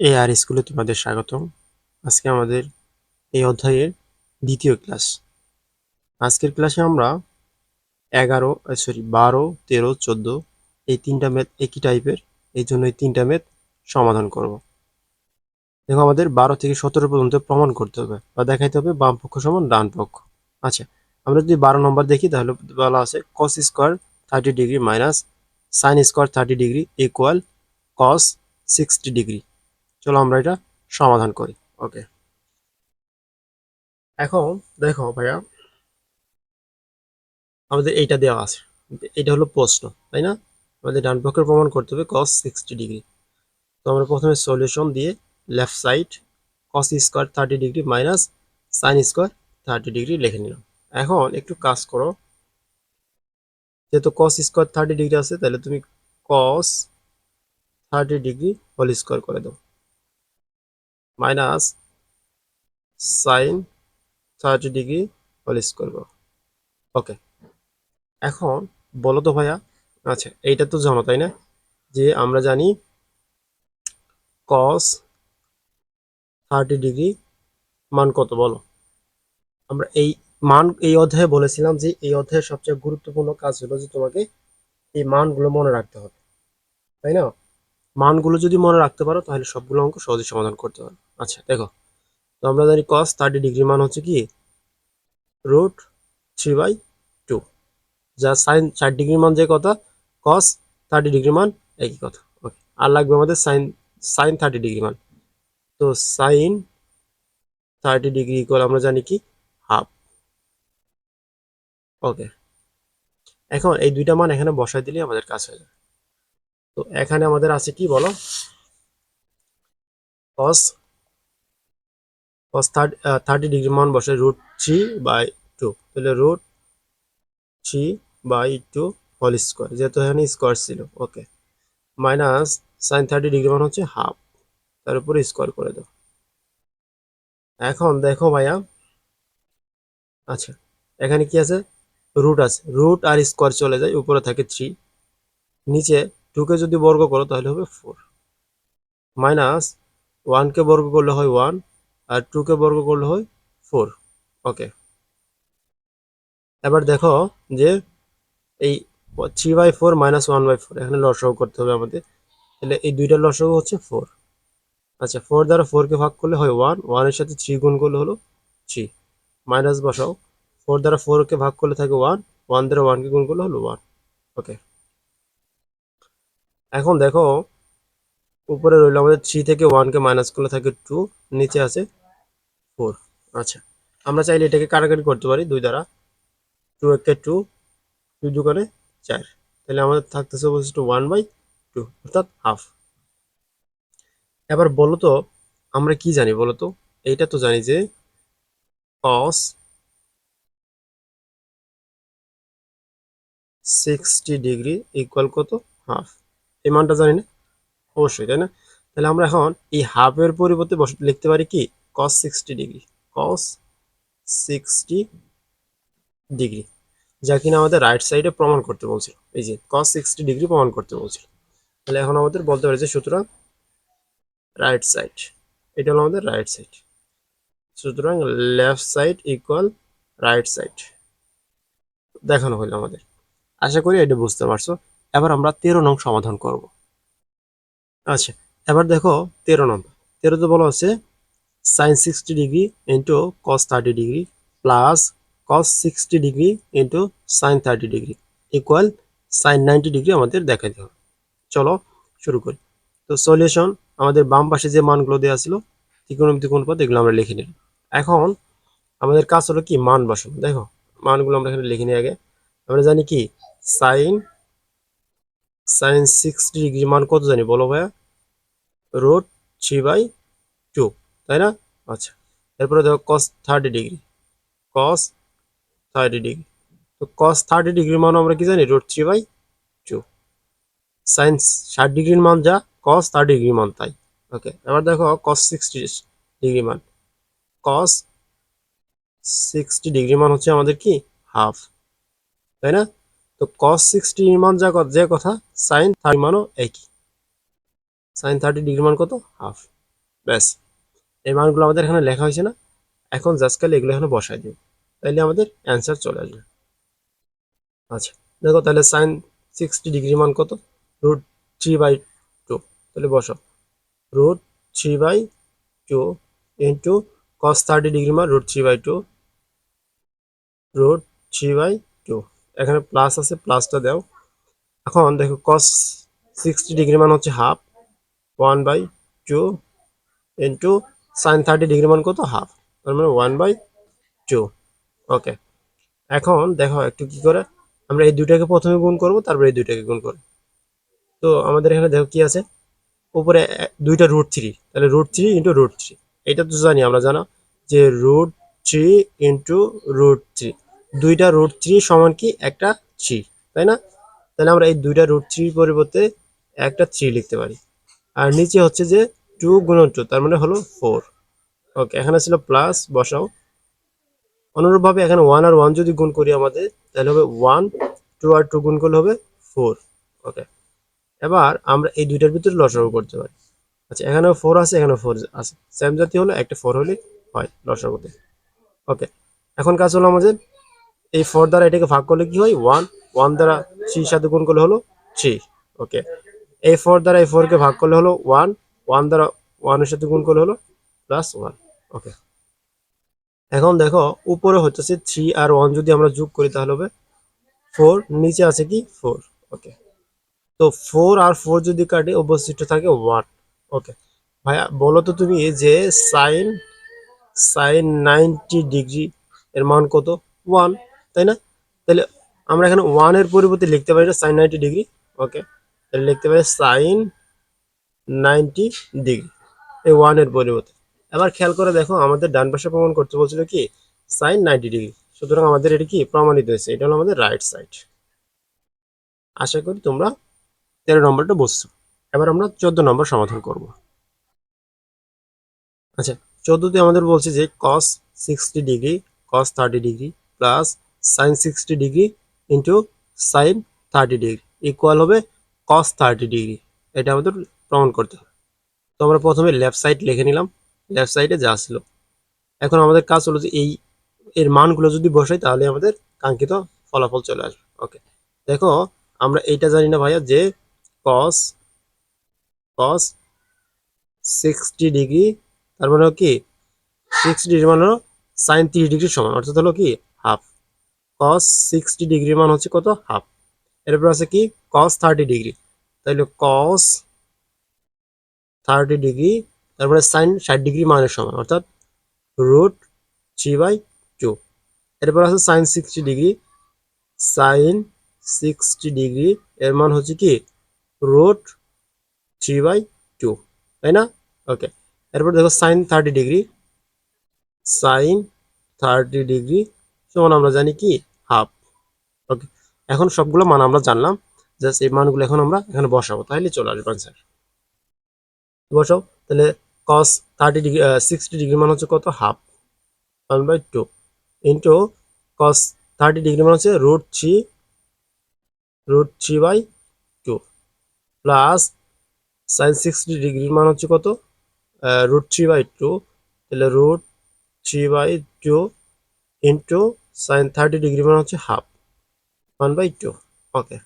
এ আর স্কুলে তোমাদের স্বাগতম। আজকে আমাদের এই অধ্যায়ের দ্বিতীয় ক্লাস। আজকের ক্লাসে আমরা এগারো সরি, বারো, তেরো, চোদ্দ, এই তিনটা ম্যাথ একই টাইপের এই জন্য এই তিনটা ম্যাথ সমাধান করব। দেখো, আমাদের বারো থেকে সতেরো পর্যন্ত প্রমাণ করতে হবে বা দেখাইতে হবে বাম পক্ষ সমান ডান পক্ষ। আচ্ছা আমরা যদি বারো নম্বর দেখি, তাহলে বলা আছে cos square thirty degree minus sine square thirty degree equal cos sixty degree চলো আমরা এটা সমাধান করি। ওকে এখন দেখো ভাইয়া, আমাদের এইটা দেওয়া আছে। এটা হলো প্রশ্ন, তাই না? আমাদের ডান পক্ষের প্রমাণ করতে হবে কস সিক্সটি ডিগ্রি তো আমরা প্রথমে সলিউশন দিয়ে left side cos square thirty degree minus sine square thirty degree লিখে নিলাম। এখন একটু কাজ করো। যেহেতু কস স্কোয়ার থার্টি ডিগ্রি আছে, তাহলে তুমি cos thirty degree whole square করে দাও। Minus sine thirty degree whole square করো ওকে। এখন বলো তো ভাইয়া আচ্ছা এইটা তো জানো, তাই না? যে আমরা জানি কস থার্টি ডিগ্রি মান কত, বলো। আমরা এই মান এই অধ্যায়ে বলেছিলাম যে এই অধ্যায়ের সবচেয়ে গুরুত্বপূর্ণ কাজ হলো যে তোমাকে এই মানগুলো মনে রাখতে হবে, তাই না? মানগুলো যদি মনে রাখতে পারো, তাহলে সবগুলো অঙ্ক সহজে সমাধান করতে পারো। আচ্ছা দেখো। তো আমরা জানি কস থার্টি ডিগ্রি মান হচ্ছে কি? রুট থ্রি বাই টু যা সাইন ষাট ডিগ্রি মান যে কথা কস থার্টি ডিগ্রি মান একই কথা। ওকে আর লাগবে আমাদের সাইন সাইন থার্টি ডিগ্রি মান। তো সাইন থার্টি ডিগ্রি ইকুয়াল আমরা জানি কি? হাফ ওকে এখন এই দুইটা মান এখানে বসাই দিলে আমাদের কাজ হয়ে যাবে। তো এখানে আমাদের আছে কি বলো? কস কস থার্টি ডিগ্রি মান বসে রুট থ্রি বাই টু তাহলে root three by two whole square যেহেতু এখানে স্কোয়ার ছিল okay minus sine thirty degree মান হচ্ছে হাফ তার উপরে স্কোয়ার করে দাও। এখন দেখো ভাইয়া আচ্ছা এখানে কি আছে? রুট আছে রুট আর স্কোয়ার চলে যায়, উপরে থাকে থ্রি নিচে টুকে যদি বর্গ করো তাহলে হবে ফোর। মাইনাস ওয়ানকে বর্গ করলে হয় ওয়ান, আর টুকে বর্গ করলে হয় ফোর। ওকে। এবার দেখো যে এই three by four minus one by four, এখানে লসও করতে হবে আমাদের। তাহলে এই দুইটা লসও হচ্ছে ফোর। আচ্ছা ফোর দ্বারা ফোরকে ভাগ করলে হয় ওয়ান, ওয়ানের সাথে থ্রি গুণ করলে হলো থ্রি। মাইনাস বসাও। ফোর দ্বারা ফোরকে ভাগ করলে থাকে ওয়ান ওয়ান দ্বারা ওয়ানকে গুণ করলে হলো ওয়ান। ওকে। এখন দেখো, উপরে রইল আমাদের থ্রি থেকে ওয়ানকে মাইনাস করলে থাকে টু নিচে আছে ফোর আচ্ছা আমরা চাইলে এটাকে কাটাকাটি করতে পারি, দুই দ্বারা। টু একে টু দুই দোকানে চার। তাহলে আমাদের থাকতেছে অবশিষ্ট ওয়ান বাই টু অর্থাৎ হাফ এবার বলো তো, আমরা কি জানি বলো তো? এইটা তো জানি যে কস সিক্সটি ডিগ্রি ইকুয়াল কত? হাফ এই মানটা জানি না। অবশ্যই, তাই না? তাহলে আমরা এখন এই হাফের পরিবর্তে বসে, লিখতে পারি কি? Cos sixty degree cos sixty degree যা কিনা আমাদের রাইট সাইডে প্রমাণ করতে বলছিল। এই যে কস সিক্সটি ডিগ্রি প্রমাণ করতে বলছিল। তাহলে এখন আমাদের বলতে পারি যে সুতরাং রাইট সাইড এটা হলো আমাদের রাইট সাইড সুতরাং left side equal right side দেখানো হলো আমাদের। আশা করি এটা বুঝতে পারছ। এবার আমরা তেরো নং সমাধান করব। আচ্ছা এবার দেখো তেরো নম্বর তেরোতে বলা হচ্ছে sine sixty degree into cos thirty degree plus cos sixty degree into sine thirty degree equal sine ninety degree আমাদের দেখাতে হবে। চলো শুরু করি। তো সলিউশন, আমাদের বাম পাশে যে মানগুলো দেওয়া ছিল, ত্রিকোণমিতি কোন পদ এগুলো আমরা লিখে নিলাম। এখন আমাদের কাজ হলো কি? মান বসানো। দেখো, মানগুলো আমরা এখানে লিখে নিই আগে। আমরা জানি কি? সাইন সাইন সিক্সটি ডিগ্রি মান কত জানি বলো ভাইয়া? রুট থ্রি বাই টু, তাই না? আচ্ছা এরপরে দেখো cos thirty degree cos thirty degree, তো কস থার্টি ডিগ্রির মান আমরা কি জানি? Root three by two, sine ষাট ডিগ্রির মান যা কস থার্টি ডিগ্রির মান তাই ওকে এবার দেখো কস সিক্সটি ডিগ্রি মান কস সিক্সটি ডিগ্রি মান হচ্ছে আমাদের কি? হাফ তাই না? তো কস সিক্সটি মান যা যে কথা সাইন থার্টি মানও একই। সাইন থার্টি ডিগ্রি মান কত? হাফ ব্যাস। এই মানগুলো আমাদের এখানে লেখা হয়েছে না? এখন জাস্ট খালি এগুলো এখানে বসাই দিব তাইলে আমাদের অ্যান্সার চলে আসবে। আচ্ছা দেখো তাহলে সাইন সিক্সটি ডিগ্রি মান কত? রুট থ্রি বাই টু তাহলে বসো। Root three by two into cos thirty degree মান root three by two root three by two এখানে প্লাস আছে প্লাসটা দাও। এখন দেখো কস সিক্সটি ডিগ্রি মান হচ্ছে half one by two into sine thirty degree মান কত? হাফ তার মানে ওয়ান বাই টু ওকে এখন দেখো একটু কি করে, আমরা এই দুইটাকে প্রথমে গুণ করব, তারপরে এই দুইটাকে গুণ করব। তো আমাদের এখানে দেখো কি আছে? উপরে দুইটা রুট থ্রি তাহলে root three into root three এটা তো জানি আমরা জানা, যে root three into root three দুইটা রুট থ্রি সমান কি? একটা থ্রি তাই না? তাহলে আমরা এই দুইটা রুট থ্রির পরিবর্তে একটা থ্রি লিখতে পারি। আর নিচে হচ্ছে যে টু গুণন টু তার মানে হলো ফোর ওকে এখানে ছিল প্লাস বসাও। অনুরূপভাবে এখানে ওয়ান আর ওয়ান যদি গুণ করি আমাদের, তাহলে হবে ওয়ান টু আর টু গুণ করলে হবে ফোর ওকে এবার আমরা এই দুইটার ভিতরে লসাগু করতে পারি। আচ্ছা এখানে ফোর আছে এখানে ফোর আছে। সেম জাতীয় হলো একটা ফোর হলে হয় লসাগুতে। ওকে এখন কাজ হলো আমাদের এই ফোর দ্বারা এটাকে ভাগ করলে কি হয়? ওয়ান ওয়ান দ্বারা থ্রির সাথে গুণ করলে হলো থ্রি ওকে এই ফোর দ্বারা এই ফোরকে ভাগ করলে হলো ওয়ান ওয়ান দ্বারা ওয়ানের সাথে গুণ করলে হলো প্লাস ওয়ান ওকে এখন দেখো, উপরে হচ্ছে থ্রি আর ওয়ান যদি আমরা যোগ করি তাহলে হবে ফোর নিচে আছে কি? ফোর ওকে তো ফোর আর ফোর যদি কাটে অবশিষ্ট থাকে ওয়ান ওকে ভাইয়া, বলো তো তুমি যে সাইন সাইন নাইনটি ডিগ্রি এর মান কত? ওয়ান তাই না? তাহলে আমরা এখানে ওয়ানের পরিবর্তে লিখতে পারি না সাইন নাইনটি ডিগ্রি ওকে তাহলে লিখতে পারি সাইন নাইনটি ডিগ্রি এই ওয়ানের পরিবর্তে। এবার খেয়াল করে দেখো, আমাদের ডান পাশে প্রমাণ করতে বলছিল কি? সাইন নাইনটি ডিগ্রি সুতরাং আমাদের এটি কি প্রমাণিত হয়েছে? এটা হলো আমাদের রাইট সাইড আশা করি তোমরা তেরো নম্বরটা বুঝছ। এবার আমরা চোদ্দ নম্বর সমাধান করব। আচ্ছা চোদ্দতে আমাদের বলছে যে cos sixty degree cos thirty degree plus sine sixty degree into sine thirty degree equal হবে কস থার্টি ডিগ্রি এটা আমাদের প্রমাণ করতে হবে। তো আমরা প্রথমে লেফট সাইড লিখে নিলাম। লেফট সাইডে যা ছিল। এখন আমাদের কাজ হলো যে এই, এর মানগুলো যদি বসাই তাহলে আমাদের কাঙ্ক্ষিত ফলাফল চলে আসবে। ওকে দেখো, আমরা এইটা জানি না ভাইয়া যে কস কস সিক্সটি ডিগ্রি তার মানে কি? সিক্সটি ডিগ্রি মানে হলো সাইন তিরিশ ডিগ্রির সমান। অর্থাৎ হলো কি? কস সিক্সটি ডিগ্রির মান হচ্ছে কত? হাফ এরপর আছে কি? কস থার্টি ডিগ্রি তাহলে কস থার্টি ডিগ্রি তারপরে সাইন ষাট ডিগ্রি মানের সমান, অর্থাৎ রুট থ্রি বাই টু এরপর আছে sine sixty degree sine sixty degree এর মান হচ্ছে কি? রুট থ্রি বাই টু তাই না? ওকে এরপর দেখো sine thirty degree sine thirty degree সমান আমরা জানি কি? হাফ। ওকে এখন সবগুলো মান আমরা জানলাম জাস্ট এই মানগুলো এখন আমরা এখানে বসাবো। তাহলে চলে আসবে আনসার বসাও, তাহলে cos thirty degree sixty degree মান হচ্ছে কত? Half. One by two into cos thirty degree মান হচ্ছে root three root three by two plus sine sixty ডিগ্রির মান হচ্ছে কত? রুট থ্রি বাই টু তাহলে root three by two into sine thirty degree মানে হচ্ছে half. One by two, okay.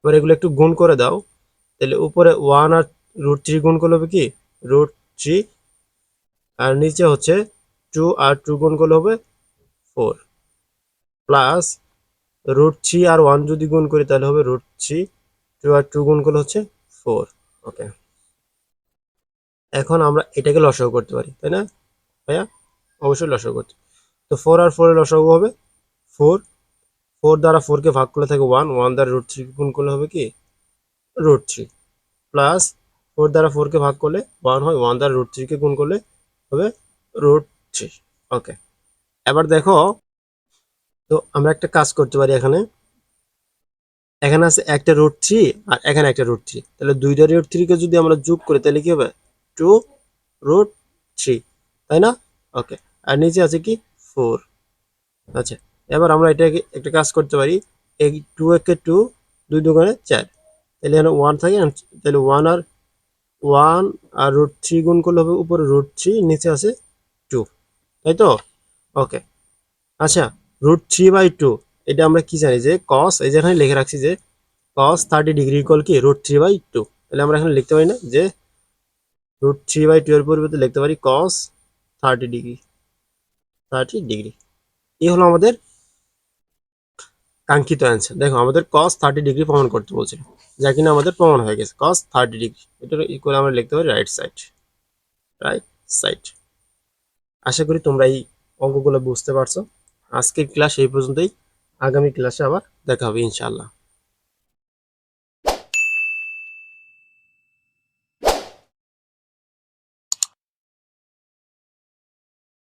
এবার এগুলো একটু গুণ করে দাও। তাহলে উপরে ওয়ান আর রুট থ্রি গুণ করলে হবে কি? রুট থ্রি, আর নিচে হচ্ছে টু আর টু গুণ করলে হবে ফোর। প্লাস রুট থ্রি আর ওয়ান যদি গুণ করি তাহলে হবে রুট থ্রি, টু আর টু গুণ করলে হচ্ছে ফোর, ওকে। এখন আমরা এটাকে লসাগু করতে পারি, তাই না? ভাইয়া, অবশ্যই লসাগু করতে তো ফোর আর ফোরের লসাগু হবে। ফোর ফোর দ্বারা ফোরকে ভাগ করলে থাকে ওয়ান ওয়ান দ্বারা রুট থ্রি গুণ করলে হবে কি? রুট থ্রি প্লাস ফোর দ্বারা ফোরকে ভাগ করলে ওয়ান হয় ওয়ান দ্বারা রুট থ্রিকে গুণ করলে হবে রুট থ্রি ওকে এবার দেখো, তো আমরা একটা কাজ করতে পারি এখানে। এখানে আছে একটা রুট থ্রি আর এখানে একটা রুট থ্রি তাহলে দুইটা রুট থ্রিকে যদি আমরা যোগ করি, তাহলে কি হবে? টু রুট থ্রি তাই না? ওকে আর নিচে আছে কি? ফোর আচ্ছা এবার আমরা এটাকে একটা কাজ করতে পারি। এই টু একে টু দুই দোকানে চার। তাহলে এখানে ওয়ান থাকে তাহলে ওয়ান আর ওয়ান আর রুট থ্রি গুণ করলে হবে উপরে রুট থ্রি নিচে আছে টু তাই তো? ওকে আচ্ছা রুট থ্রি বাই টু এটা আমরা কি জানি যে কস এই যে এখানে লিখে রাখছি যে কস থার্টি ডিগ্রি ইকুয়াল কি? রুট থ্রি বাই টু তাহলে আমরা এখানে লিখতে পারি না যে রুট থ্রি বাই টু এর পরিবর্তে লিখতে পারি cos thirty degree thirty degree এই হলো আমাদের কাঙ্ক্ষিত অ্যান্সার দেখো, আমাদের কস থার্টি ডিগ্রি প্রমাণ করতে বলছিল। যা কিনা আমাদের প্রমাণ হয়ে গেছে। কস থার্টি ডিগ্রি এটা ইকুয়াল আমরা লিখতে পারি রাইট সাইড রাইট সাইড আশা করি তোমরা এই অঙ্কগুলো বুঝতে পারছ। আজকের ক্লাস এই পর্যন্তই। আগামী ক্লাসে আবার দেখা হবে, ইনশাআল্লাহ।